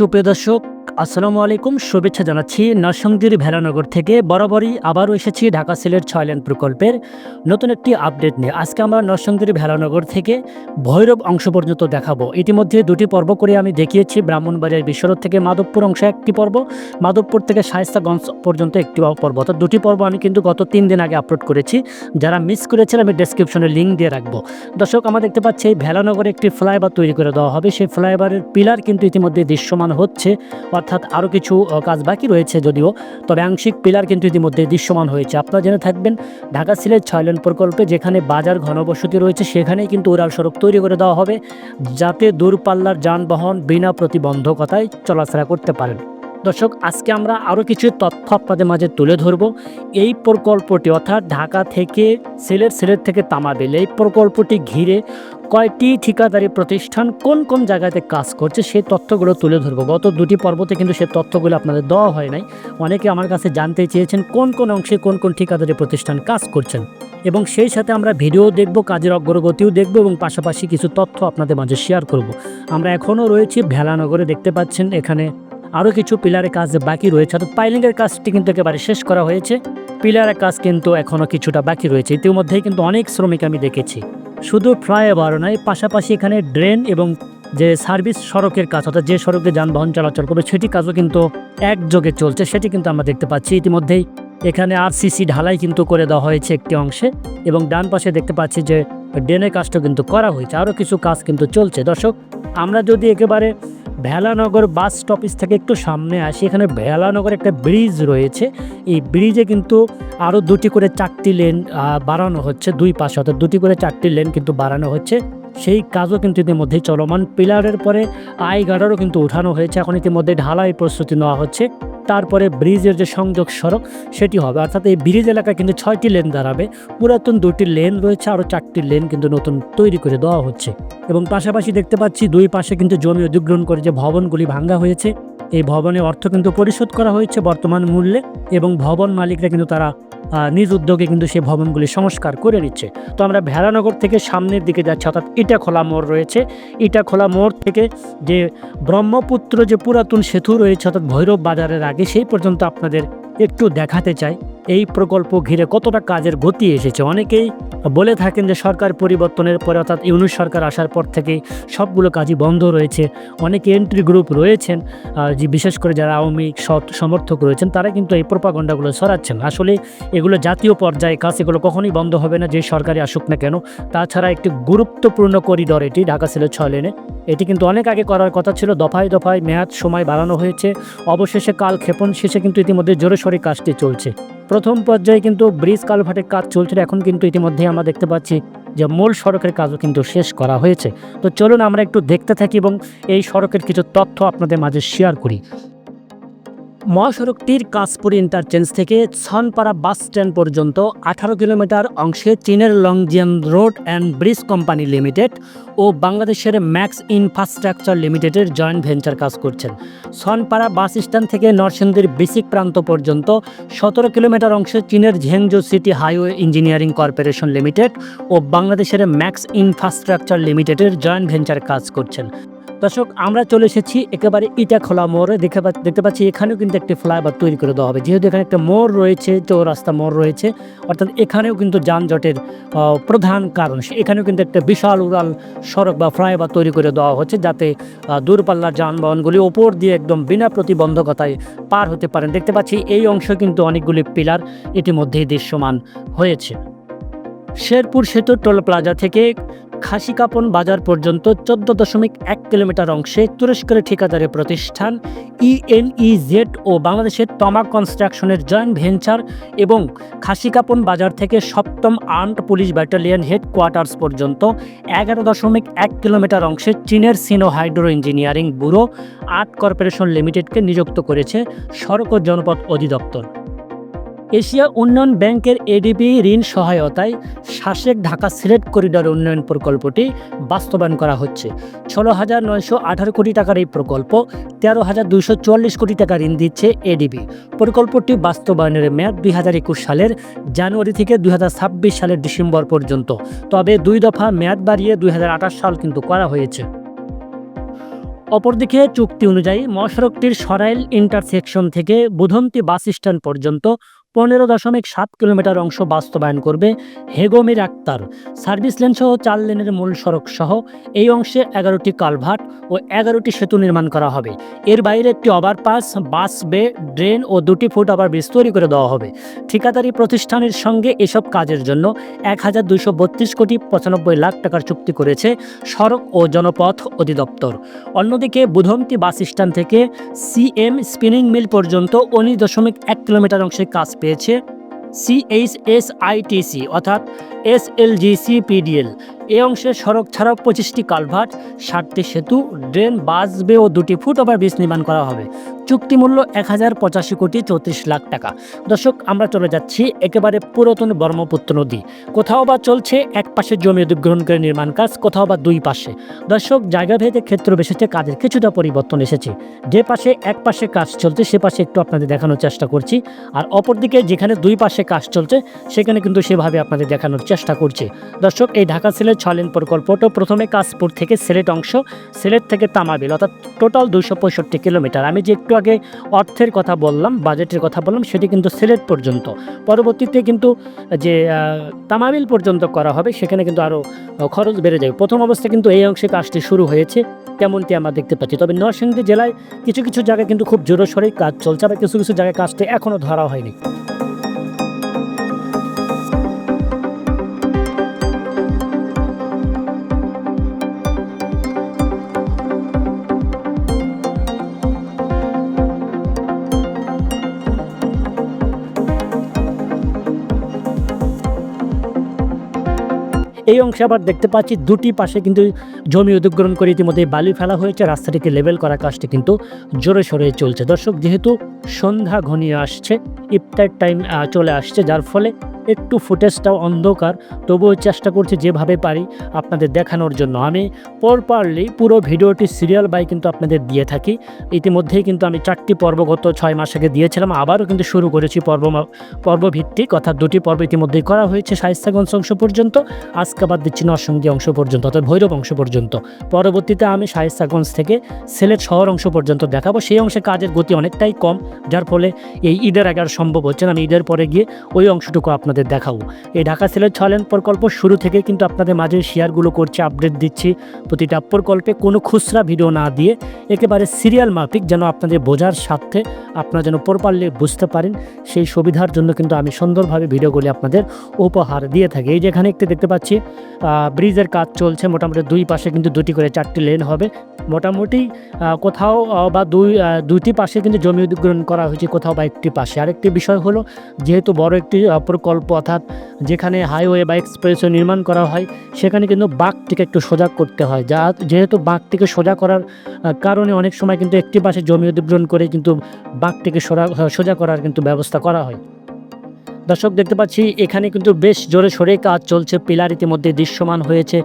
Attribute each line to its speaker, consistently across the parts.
Speaker 1: সুপ্রিয় দর্শক আসসালামু আলাইকুম, শুভেচ্ছা জানাচ্ছি নরসংদীর ভেলানগর থেকে। বরাবরই আবারও এসেছি ঢাকা সিলেট ছয়লেন প্রকল্পের নতুন একটি আপডেট নিয়ে। আজকে আমরা নরসংদীর ভেলানগর থেকে ভৈরব অংশ পর্যন্ত দেখাবো। ইতিমধ্যে দুটি পর্ব করে আমি দেখিয়েছি, ব্রাহ্মণবাড়িয়ার বিশ্বরোড থেকে মাধবপুর অংশে একটি পর্ব, মাধবপুর থেকে শায়স্তাগঞ্জ পর্যন্ত একটি পর্ব। অর্থাৎ দুটি পর্ব আমি কিন্তু গত তিন দিন আগে আপলোড করেছি। যারা মিস করেছেন, আমি ডেসক্রিপশনে লিঙ্ক দিয়ে রাখব। দর্শক, আমরা দেখতে পাচ্ছি এই ভেলানগরে একটি ফ্লাইওভার তৈরি করে দেওয়া হবে। সেই ফ্লাইওভারের পিলার কিন্তু ইতিমধ্যে দৃশ্যমান হচ্ছে। অর্থাৎ আরও কিছু কাজ বাকি রয়েছে যদিও। তবে আংশিক পিলার কিন্তু ইতিমধ্যে দৃশ্যমান হয়েছে। আপনারা জেনে থাকবেন, ঢাকা সিলেট ছয়লেন প্রকল্পে যেখানে বাজার ঘনবসতি রয়েছে, সেখানেই কিন্তু উড়াল সড়ক তৈরি করে দেওয়া হবে, যাতে দূরপাল্লার যানবাহন বিনা প্রতিবন্ধকতায় চলাফেরা করতে পারেন। দর্শক, আজকে আমরা আরও কিছু তথ্য আপনাদের মাঝে তুলে ধরব। এই প্রকল্পটি অর্থাৎ ঢাকা থেকে সিলেট সিলেট থেকে তামাবিল এই প্রকল্পটি ঘিরে কয়টি ঠিকাদারি প্রতিষ্ঠান কোন কোন জায়গাতে কাজ করছে সেই তথ্যগুলো তুলে ধরবো। গত দুটি পর্বতে কিন্তু সেই তথ্যগুলো আপনাদের দেওয়া হয় নাই। অনেকে আমার কাছে জানতে চেয়েছেন কোন কোন অংশে কোন কোন ঠিকাদারি প্রতিষ্ঠান কাজ করছেন। এবং সেই সাথে আমরা ভিডিও দেখব, কাজের অগ্রগতিও দেখব এবং পাশাপাশি কিছু তথ্য আপনাদের মাঝে শেয়ার করব। আমরা এখনও রয়েছি ভেলানগরে দেখতে পাচ্ছেন এখানে আরও কিছু পিলারের কাজ বাকি রয়েছে, অর্থাৎ পাইলিংয়ের কাজটি কিন্তু একেবারে শেষ করা হয়েছে। পিলারের কাজ কিন্তু এখনও কিছুটা বাকি রয়েছে। ইতিমধ্যেই কিন্তু অনেক শ্রমিক আমি দেখেছি। শুধু ফ্লাইওভার নয়, পাশাপাশি এখানে ড্রেন এবং যে সার্ভিস সড়কের কাজ, অর্থাৎ যে সড়কে যানবাহন চলাচল করবে, সেটি কাজও কিন্তু একযোগে চলছে, সেটি কিন্তু আমরা দেখতে পাচ্ছি। ইতিমধ্যেই এখানে আরসিসি ঢালাই কিন্তু করে দেওয়া হয়েছে একটি অংশে এবং ডান পাশে দেখতে পাচ্ছি যে ড্রেনের কাজটা কিন্তু করা হয়েছে। আরও কিছু কাজ কিন্তু চলছে। দর্শক, আমরা যদি একেবারে ভেলানগর বাস স্টপেজ থেকে একটু সামনে আসি। এখানে ভেলানগর একটা ব্রিজ রয়েছে। এই ব্রিজে কিন্তু আরও দুটি করে চারটি লেন বাড়ানো হচ্ছে দুই পাশে। অর্থাৎ দুটি করে চারটি লেন কিন্তু বাড়ানো হচ্ছে। সেই কাজও কিন্তু ইতিমধ্যে চলমান। পিলারের পরে আই কিন্তু উঠানো হয়েছে। এখন ইতিমধ্যে ঢালাই প্রস্তুতি নেওয়া হচ্ছে। তারপরে ব্রিজের যে সংযোগ সড়ক, সেটি হবে। অর্থাৎ এই ব্রিজ এলাকায় কিন্তু ছয়টি লেন দাঁড়াবে। পুরাতন দুটি লেন রয়েছে, আরও চারটি লেন কিন্তু নতুন তৈরি করে দেওয়া হচ্ছে। এবং পাশাপাশি দেখতে পাচ্ছি দুই পাশে কিন্তু জমি অধিগ্রহণ করে যে ভবনগুলি ভাঙ্গা হয়েছে। এই ভবনের অর্থ কিন্তু পরিশোধ করা হয়েছে বর্তমান মূল্যে এবং ভবন মালিকরা কিন্তু তারা নিজ উদ্যোগে কিন্তু সেই ভবনগুলি সংস্কার করে নিচ্ছে। তো আমরা ভেড়ানগর থেকে সামনের দিকে যাচ্ছি, অর্থাৎ ইটা খোলা মোড় রয়েছে। ইটা খোলা মোড় থেকে যে ব্রহ্মপুত্র যে পুরাতন সেতু রয়েছে, অর্থাৎ ভৈরব বাজারের আগে, সেই পর্যন্ত আপনাদের একটু দেখাতে চাই। এই প্রকল্প ঘিরে কতটা কাজের গতি এসেছে? অনেকেই বলে থাকেন যে সরকার পরিবর্তনের পরে অর্থাৎ ইউনুস সরকার আসার পর থেকে সবগুলো কাজই বন্ধ রয়েছে। অনেক এন্ট্রি গ্রুপ রয়েছেন যে বিশেষ করে যারা আওয়ামী সমর্থক রয়েছেন, তারা কিন্তু এই প্রপাগণ্ডাগুলো ছড়াচ্ছেন আসলে এগুলো জাতীয় পর্যায়ে কাজ, এগুলো কখনোই বন্ধ হবে না, যে সরকারি আসুক না কেন। তাছাড়া একটি গুরুত্বপূর্ণ করিডর এটি, ঢাকা ছিল ছয় লেনে। এটি কিন্তু অনেক আগে করার কথা ছিল, দফায় দফায় মেয়াদ সময় বাড়ানো হয়েছে। অবশেষে কাল ক্ষেপণ শেষে কিন্তু ইতিমধ্যে জোরে সোরে কাজটি চলছে। প্রথম পর্যায়ে কিন্তু ব্রিজ কালভার্টের কাজ চলছিল। এখন কিন্তু ইতিমধ্যেই আমরা দেখতে পাচ্ছি যে মূল সড়কের কাজও কিন্তু শেষ করা হয়েছে। তো চলুন আমরা একটু দেখতে থাকি এবং এই সড়কের কিছু তথ্য আপনাদের মাঝে শেয়ার করি। মহাসড়কটির কাশপুর ইন্টারচেঞ্জ থেকে ছনপাড়া বাস স্ট্যান্ড পর্যন্ত আঠারো কিলোমিটার অংশে চীনের Longjian road and bridge company limited ও বাংলাদেশের ম্যাক্স ইনফ্রাস্ট্রাকচার লিমিটেডের জয়েন্ট ভেঞ্চার কাজ করছেন। ছনপাড়া বাস স্ট্যান্ড থেকে নরসিংদীর বিসিক প্রান্ত পর্যন্ত সতেরো কিলোমিটার অংশে চীনের Zhengzhou city highway engineering corporation limited ও বাংলাদেশের ম্যাক্স ইনফ্রাস্ট্রাকচার লিমিটেডের জয়েন্ট ভেঞ্চার কাজ করছেন। দর্শক, আমরা চলে এসেছি একেবারে ইটা খোলা মোড়ে। দেখে দেখতে পাচ্ছি এখানেও কিন্তু একটি ফ্লাইওভার তৈরি করে দেওয়া হবে। যেহেতু এখানে একটা মোড় রয়েছে, তো রাস্তা মোড় রয়েছে, অর্থাৎ এখানেও কিন্তু যানজটের প্রধান কারণ। এখানেও কিন্তু একটা বিশাল উড়াল সড়ক বা ফ্লাইওভার তৈরি করে দেওয়া হচ্ছে, যাতে দূরপাল্লার যানবাহনগুলি ওপর দিয়ে একদম বিনা প্রতিবন্ধকতায় পার হতে পারেন। দেখতে পাচ্ছি এই অংশ কিন্তু অনেকগুলি পিলার ইতিমধ্যেই দৃশ্যমান হয়েছে। শেরপুর সেতু টোল প্লাজা থেকে খাসিকাপন বাজার পর্যন্ত চোদ্দ দশমিক এক কিলোমিটার অংশে তুরস্কের ঠিকাদারি প্রতিষ্ঠান ইএনইজেড ও বাংলাদেশের তমা কনস্ট্রাকশনের জয়েন্ট ভেঞ্চার এবং খাসিকাপন বাজার থেকে সপ্তম আর্মড পুলিশ ব্যাটালিয়ন হেডকোয়ার্টার্স পর্যন্ত এগারো দশমিক এক কিলোমিটার অংশে চীনের Sino hydro engineering bureau eight corporation লিমিটেডকে নিযুক্ত করেছে সড়ক ও জনপথ অধিদপ্তর। এশিয়া উন্নয়ন ব্যাংকের এডিবি ঋণ সহায়তায় শাসেক ঢাকা সিলেট করিডর উন্নয়ন প্রকল্পটি বাস্তবায়ন করা হচ্ছে। ষোলো হাজার নয়শো আঠারো কোটি টাকার এই প্রকল্প তেরো হাজার দুইশো চুয়াল্লিশ কোটি টাকা ঋণ দিচ্ছে এডিবি। প্রকল্পটি বাস্তবায়নের মেয়াদ দুই হাজার একুশ সালের জানুয়ারি থেকে দুই হাজার ছাব্বিশ সালের ডিসেম্বর পর্যন্ত, তবে দুই দফা মেয়াদ বাড়িয়ে দুই হাজার আঠাশ সাল কিন্তু করা হয়েছে। অপরদিকে চুক্তি অনুযায়ী মহাসড়কটির সরাইল ইন্টারসেকশন থেকে বুধন্তি বাস স্ট্যান্ড পর্যন্ত পনেরো দশমিক সাত কিলোমিটার অংশ বাস্তবায়ন করবে হেগোমির আক্তার। সার্ভিস লেন সহ চার লেনের মূল সড়ক সহ এই অংশে এগারোটি কালভার্ট ও এগারোটি সেতু নির্মাণ করা হবে। এর বাইরে একটি ওভারপাস, বাস, বে, ড্রেন ও দুটি ফুট ওভার ব্রিজ তৈরি করে দেওয়া হবে। ঠিকাদারি প্রতিষ্ঠানের সঙ্গে এসব কাজের জন্য এক হাজার দুইশো বত্রিশ কোটি পঁচানব্বই লাখ টাকার চুক্তি করেছে সড়ক ও জনপথ অধিদপ্তর। অন্যদিকে বুধমতি বাস স্ট্যান্ড থেকে সিএম স্পিনিং মিল পর্যন্ত উনিশ দশমিক এক কিলোমিটার অংশে কাজ পেয়েছে সিএইচএসআইটিসি অর্থাৎ এসএলজিসি পিডিএল এই অংশে সড়ক ছাড়াও পঁচিশটি কালভার্ট, ষাটটি সেতু, ড্রেন বাসবে ও দুটি ফুট ওভার ব্রিজ নির্মাণ করা হবে। চুক্তি মূল্য এক হাজার পঁচাশি কোটি চৌত্রিশ লাখ টাকা। দর্শক, আমরা চলে যাচ্ছি একেবারে পুরাতন ব্রহ্মপুত্র নদী। কোথাও বা চলছে এক পাশে জমি অধিগ্রহণ করে নির্মাণ কাজ, কোথাও বা দুই পাশে। দর্শক, জায়গা ভেদে ক্ষেত্র বিশেষে কাজের কিছুটা পরিবর্তন এসেছে। যে পাশে এক পাশে কাজ চলছে, সে পাশে একটু আপনাদের দেখানোর চেষ্টা করছি। আর অপরদিকে যেখানে দুই পাশে কাজ চলছে, সেখানে কিন্তু সেভাবে আপনাদের দেখানোর চেষ্টা করছে। দর্শক, এই ঢাকা সিলেট ছলেন প্রকল্পটা প্রথমে কাশপুর থেকে সিলেট অংশ, সিলেট থেকে তামাবিল, অর্থাৎ টোটাল দুশো পঁয়ষট্টি কিলোমিটার। আমি যে একটু আগে অর্থের কথা বললাম, বাজেটের কথা বললাম, সেটি কিন্তু সিলেট পর্যন্ত। পরবর্তীতে কিন্তু যে তামাবিল পর্যন্ত করা হবে, সেখানে কিন্তু আরও খরচ বেড়ে যাবে। প্রথম অবস্থায় কিন্তু এই অংশে কাজটি শুরু হয়েছে, তেমনটি আমরা দেখতে পাচ্ছি। তবে নরসিংদী জেলায় কিছু কিছু জায়গায় কিন্তু খুব জোরসোরেই কাজ চলছে, আবার কিছু কিছু জায়গায় কাজটি এখনও ধরা হয়নি। এই অংশে আবার দেখতে পাচ্ছি দুটি পাশে কিন্তু জমি অধিগ্রহণ করে ইতিমধ্যে বালি ফেলা হয়েছে। রাস্তাটিকে লেভেল করা কাজটি কিন্তু জোরে সোরে চলছে। দর্শক, যেহেতু সন্ধ্যা ঘনিয়ে আসছে, ইফতার টাইম চলে আসছে, যার ফলে একটু ফুটেজটাও অন্ধকার, তবুও চেষ্টা করছি যেভাবে পারি আপনাদের দেখানোর জন্য। আমি পর পারলেই পুরো ভিডিওটি সিরিয়াল বাই কিন্তু আপনাদের দিয়ে থাকি। ইতিমধ্যেই কিন্তু আমি চারটি পর্ব গত ছয় মাস আগে দিয়েছিলাম, আবারও কিন্তু শুরু করেছি পর্ব পর্বভিত্তিক, অর্থাৎ দুটি পর্ব ইতিমধ্যেই করা হয়েছে শাইস্তাগঞ্জ অংশ পর্যন্ত আজকে আবার দিচ্ছি নরসঙ্গী অংশ পর্যন্ত, অর্থাৎ ভৈরব অংশ পর্যন্ত। পরবর্তীতে আমি শাইস্তাগঞ্জ থেকে সিলেট শহর অংশ পর্যন্ত দেখাবো। সেই অংশে কাজের গতি অনেকটাই কম, যার ফলে এই ঈদের আগে আর সম্ভব হচ্ছে না। আমি ঈদের পরে গিয়ে ওই অংশটুকু আপনাদের দেখাবো। এই ঢাকা সিলেট ছলেন প্রকল্প শুরু থেকে কিন্তু আপনাদের মাঝে শেয়ারগুলো করছে আপডেট দিচ্ছি। প্রতিটা প্রকল্পে কোনো খুচরা ভিডিও না দিয়ে একেবারে সিরিয়াল মাফিক যেন আপনাদের বোঝার স্বার্থে আপনারা যেন প্রপারলি বুঝতে পারেন সেই সুবিধার জন্য কিন্তু আমি সুন্দরভাবে ভিডিওগুলি আপনাদের উপহার দিয়ে থাকি। এই যেখানে একটু দেখতে পাচ্ছি ব্রিজের কাজ চলছে। মোটামুটি দুই পাশে কিন্তু দুটি করে চারটি লেন হবে। মোটামুটি কোথাও বা দুই দুইটি পাশে কিন্তু জমি অধিগ্রহণ করা হয়েছে কোথাও বা একটি পাশে। আরেকটি বিষয় হলো যেহেতু বড় একটি আহ, প্রকল্প অর্থাৎ যেখানে হাইওয়ে বা এক্সপ্রেসওয়ে নির্মাণ করা হয়, সেখানে কিন্তু বাঘটিকে একটু সোজা করতে হয়। যা যেহেতু বাঘটিকে সোজা করার কারণে অনেক সময় কিন্তু একটি পাশে জমি অধিগ্রহণ করে কিন্তু বাঘটিকে সোজা সোজা করার কিন্তু ব্যবস্থা করা হয়। দর্শক দেখতে পাচ্ছি, এখানে কিন্তু বেশ জোরে সোরে কাজ চলছে। পিলার ইতিমধ্যে দৃশ্যমান হয়েছে,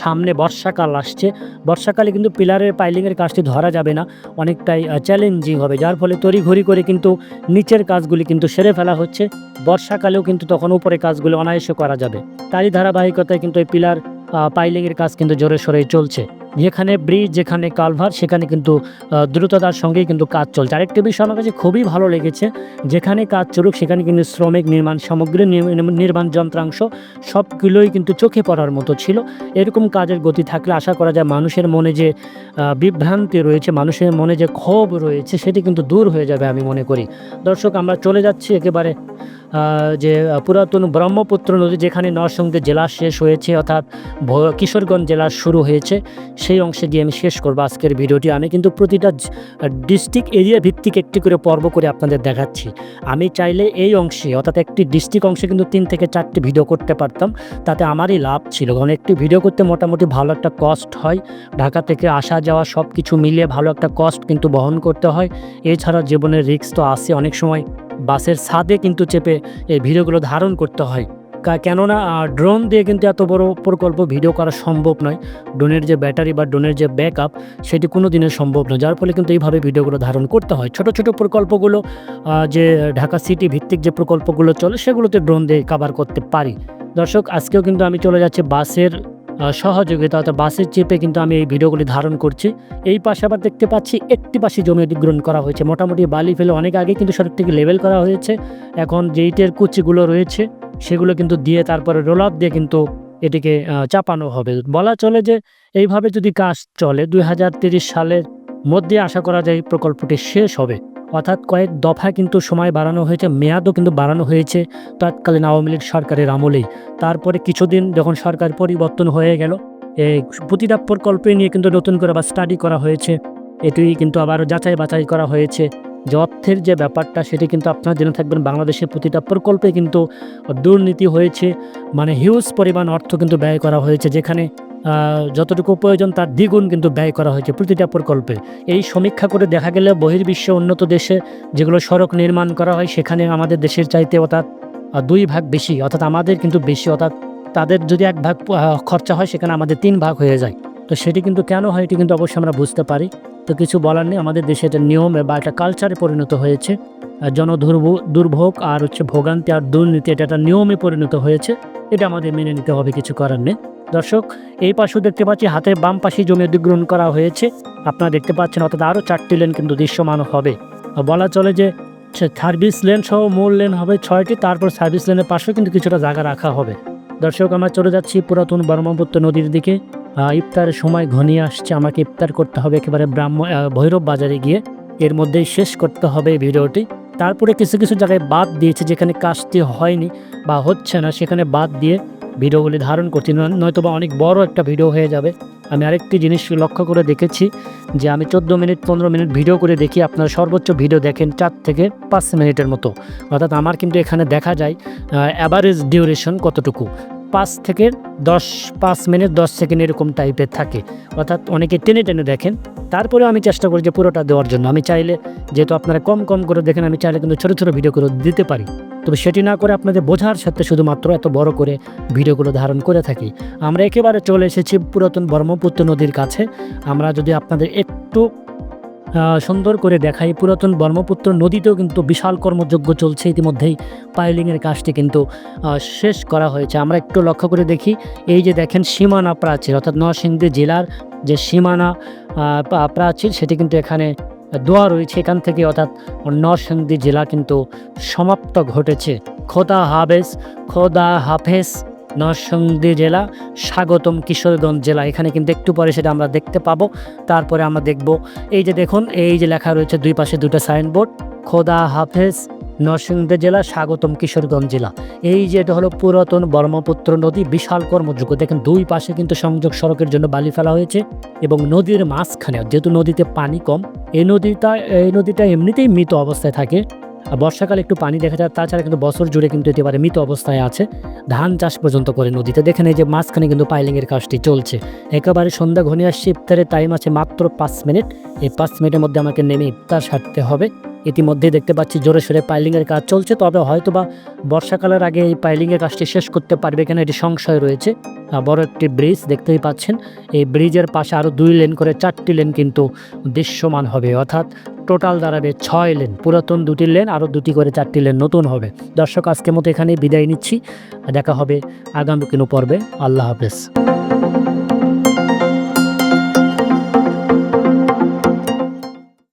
Speaker 1: সামনে বর্ষাকাল আসছে। বর্ষাকালে কিন্তু পিলারের পাইলিংয়ের কাজটি ধরা যাবে না, অনেকটাই চ্যালেঞ্জিং হবে। যার ফলে তড়িঘড়ি করে কিন্তু নিচের কাজগুলি কিন্তু সেরে ফেলা হচ্ছে। বর্ষাকালেও কিন্তু তখন উপরে কাজগুলো অনায়াসে করা যাবে। তারই ধারাবাহিকতায় কিন্তু এই পিলার পাইলিংয়ের কাজ কিন্তু জোরে সোরে চলছে। যেখানে ব্রিজ, যেখানে কালভার, সেখানে কিন্তু দ্রুততার সঙ্গেই কিন্তু কাজ চলছে। আরেকটি বিষয় আমার কাছে খুবই ভালো লেগেছে, যেখানে কাজ চলুক, সেখানে কিন্তু শ্রমিক, নির্মাণ সামগ্রী নির্মাণ যন্ত্রাংশ সবগুলোই কিন্তু চোখে পড়ার মতো ছিল। এরকম কাজের গতি থাকলে আশা করা যায় মানুষের মনে যে বিভ্রান্তি রয়েছে, মানুষের মনে যে ক্ষোভ রয়েছে, সেটি কিন্তু দূর হয়ে যাবে আমি মনে করি। দর্শক, আমরা চলে যাচ্ছি একেবারে যে পুরাতন ব্রহ্মপুত্র নদী যেখানে নরসিংদী জেলা শেষ হয়েছে, অর্থাৎ কিশোরগঞ্জ জেলা শুরু হয়েছে, সেই অংশে দিয়ে আমি শেষ করব আজকের ভিডিওটি। আমি কিন্তু প্রতিটা ডিস্ট্রিক্ট এরিয়া ভিত্তিক একটি করে পর্ব করে আপনাদের দেখাচ্ছি। আমি চাইলে এই অংশে, অর্থাৎ একটি ডিস্ট্রিক্ট অংশে কিন্তু তিন থেকে চারটি ভিডিও করতে পারতাম। তাতে আমারই লাভ ছিল। কারণ একটি ভিডিও করতে মোটামুটি ভালো একটা কস্ট হয়। ঢাকা থেকে আসা যাওয়া সব কিছু মিলিয়ে ভালো একটা কস্ট কিন্তু বহন করতে হয়। এছাড়া জীবনের রিস্ক তো আসে অনেক সময়। বাসের ছাদে কিন্তু চেপে এই ভিডিওগুলো ধারণ করতে হয়। কেননা ড্রোন দিয়ে কিন্তু এত বড় প্রকল্প ভিডিও করা সম্ভব নয়। ড্রোনের যে ব্যাটারি বা ড্রোনের যে ব্যাকআপ, সেটি কোনো দিনে সম্ভব নয়। যার ফলে কিন্তু এইভাবে ভিডিওগুলো ধারণ করতে হয়। ছোট ছোট প্রকল্পগুলো যে ঢাকা সিটি ভিত্তিক যে প্রকল্পগুলো চলে, সেগুলোতে ড্রোন দিয়ে কাভার করতে পারি। দর্শক, আজকেও কিন্তু আমি চলে যাচ্ছি বাসের সহযোগিতা অর্থাৎ বাসের চেপে কিন্তু আমি এই ভিডিওগুলি ধারণ করছি। এই পাশে আবার দেখতে পাচ্ছি একটি পাশে জমি অধিগ্রহণ করা হয়েছে। মোটামুটি বালি ফেলে অনেক আগে কিন্তু সড়ক থেকে লেভেল করা হয়েছে। এখন যে ইটের কুচিগুলো রয়েছে, সেগুলো কিন্তু দিয়ে তারপরে রোলার দিয়ে কিন্তু এটিকে চাপানো হবে। বলা চলে যে এইভাবে যদি কাজ চলে, দুই সালের মধ্যে আশা করা যায় প্রকল্পটি শেষ হবে। অর্থাৎ কয়েক দফা কিন্তু সময় বাড়ানো হয়েছে, মেয়াদও কিন্তু বাড়ানো হয়েছে তৎকালীন আওয়ামী লীগ সরকারের আমলেই তারপরে কিছুদিন যখন সরকার পরিবর্তন হয়ে গেল এই প্রতিটা প্রকল্পে নিয়ে কিন্তু নতুন করে আবার স্টাডি করা হয়েছে। এটি কিন্তু আবার যাচাই বাছাই করা হয়েছে। যে অর্থের যে ব্যাপারটা, সেটি কিন্তু আপনারা জেনে থাকবেন বাংলাদেশের প্রতিটা প্রকল্পে কিন্তু দুর্নীতি হয়েছে মানে হিউজ পরিমাণ অর্থ কিন্তু ব্যয় করা হয়েছে, যেখানে যতটুকু প্রয়োজন তার দ্বিগুণ কিন্তু ব্যয় করা হয়েছে প্রতিটা প্রকল্পে। এই সমীক্ষা করে দেখা গেলে বহির্বিশ্ব উন্নত দেশে যেগুলো সড়ক নির্মাণ করা হয়, সেখানে আমাদের দেশের চাইতে অর্থাৎ দুই ভাগ বেশি, অর্থাৎ আমাদের কিন্তু বেশি, অর্থাৎ তাদের যদি এক ভাগ খরচা হয়, সেখানে আমাদের তিন ভাগ হয়ে যায়। তো সেটি কিন্তু কেন হয়, এটি কিন্তু অবশ্যই আমরা বুঝতে পারি। তো কিছু বলার নেই, আমাদের দেশে এটা নিয়মে বা একটা কালচারে পরিণত হয়েছে। আর জনদুর্ভোগ দুর্ভোগ আর হচ্ছে ভোগান্তি আর দুর্নীতি, এটা একটা নিয়মে পরিণত হয়েছে। এটা আমাদের মেনে নিতে হবে, কিছু করার নেই। দর্শক, এই পাশেও দেখতে পাচ্ছি হাতের বাম পাশে জমি অধিগ্রহণ করা হয়েছে। আপনারা দেখতে পাচ্ছেন অর্থাৎ আরও চারটি লেন কিন্তু দৃশ্যমান হবে। বলা চলে যে সার্ভিস লেন সহ মূল লেন হবে ছয়টি, তারপর সার্ভিস লেনের পাশেও কিন্তু কিছুটা জায়গা রাখা হবে। দর্শক, আমরা চলে যাচ্ছি পুরাতন ব্রহ্মপুত্র নদীর দিকে। ইফতারের সময় ঘনিয়ে আসছে, আমাকে ইফতার করতে হবে একেবারে ব্রাহ্ম ভৈরব বাজারে গিয়ে। এর মধ্যেই শেষ করতে হবে এই ভিডিওটি। তারপরে কিছু কিছু জায়গায় বাদ দিয়েছে, যেখানে কাজটি হয়নি বা হচ্ছে না, সেখানে বাদ দিয়ে ভিডিওগুলি ধারণ করছি নয়- নয়তোবা অনেক বড় একটা ভিডিও হয়ে যাবে। আমি আরেকটি জিনিস লক্ষ্য করে দেখেছি যে আমি চোদ্দ মিনিট, পনেরো মিনিট ভিডিও করে দেখি, আপনারা সর্বোচ্চ ভিডিও দেখেন চার থেকে পাঁচ মিনিটের মতো। অর্থাৎ আমার কিন্তু এখানে দেখা যায় অ্যাভারেজ ডিউরেশন কতটুকু? পাঁচ থেকে দশ, পাঁচ মিনিট, দশ সেকেন্ড এরকম টাইপের থাকে। অর্থাৎ অনেকে টেনে টেনে দেখেন। তারপরেও আমি চেষ্টা করি যে পুরোটা দেওয়ার জন্য। আমি চাইলে, যেহেতু আপনারা কম কম করে দেখেন, আমি চাইলে কিন্তু ছোটো ছোটো ভিডিও করে দিতে পারি। তবে সেটি না করে আপনাদের বোঝার সাথে শুধুমাত্র এত বড় করে ভিডিওগুলো ধারণ করে থাকি। আমরা একেবারে চলে এসেছি পুরাতন ব্রহ্মপুত্র নদীর কাছে। আমরা যদি আপনাদের একটু সুন্দর করে দেখাই, পুরাতন ব্রহ্মপুত্র নদীতেও কিন্তু বিশাল কর্মযজ্ঞ চলছে। ইতিমধ্যেই পাইলিংয়ের কাজটি কিন্তু শেষ করা হয়েছে। আমরা একটু লক্ষ্য করে দেখি, এই যে দেখেন সীমানা প্রাচীর, অর্থাৎ নরসিংদী জেলার যে সীমানা প্রাচীর, সেটি কিন্তু এখানে দোয়া রয়েছে এখান থেকে, অর্থাৎ নরসিংদী জেলা কিন্তু সমাপ্ত ঘটেছে। খোদা হাফেজ খোদা হাফেজ, নরসিংদী জেলা, স্বাগতম কিশোরগঞ্জ জেলা। এখানে কিন্তু একটু পরে সেটা আমরা দেখতে পাবো। তারপরে আমরা দেখব, এই যে দেখুন, এই যে লেখা রয়েছে দুই পাশে দুটো সাইনবোর্ড, খোদা হাফেজ নরসিংদী জেলা, স্বাগতম কিশোরগঞ্জ জেলা। এই যে এটা হলো পুরাতন ব্রহ্মপুত্র নদী, বিশাল কর্মযোগ্য। দেখেন দুই পাশে কিন্তু সংযোগ সড়কের জন্য বালি ফেলা হয়েছে এবং নদীর মাঝখানে, যেহেতু নদীতে পানি কম এই নদীটা এই নদীটা এমনিতেই মৃত অবস্থায় থাকে। বর্ষাকালে একটু পানি দেখা যায়, তাছাড়া কিন্তু বছর জুড়ে কিন্তু একেবারে মৃত অবস্থায় আছে। ধান চাষ পর্যন্ত করে নদীতে। দেখেন এই যে মাঝখানে কিন্তু পাইলিংয়ের কাজটি চলছে। একেবারে সন্ধ্যা ঘনিয়ে আসছে ইফতারের টাইম আছে মাত্র পাঁচ মিনিট। এই পাঁচ মিনিটের মধ্যে আমাকে নেমে ইফতার সারতে হবে। ইতিমধ্যে দেখতে পাচ্ছি জোরে সোরে পাইলিংয়ের কাজ চলছে, তবে হয়তোবা বর্ষাকালের আগে এই পাইলিংয়ের কাজটি শেষ করতে পারবে কেন এটি সংশয় রয়েছে। বড় একটি ব্রিজ দেখতেই পাচ্ছেন, এই ব্রিজের পাশে আরও দুই লেন করে চারটি লেন কিন্তু দৃশ্যমান হবে, অর্থাৎ টোটাল দাঁড়াবে ছয় লেন, পুরাতন দুটি লেন আরও দুটি করে চারটি লেন নতুন হবে। দর্শক, আজকের মতো এখানে বিদায় নিচ্ছি, দেখা হবে আগামী কোনো পর্বে, আল্লাহ হাফেজ।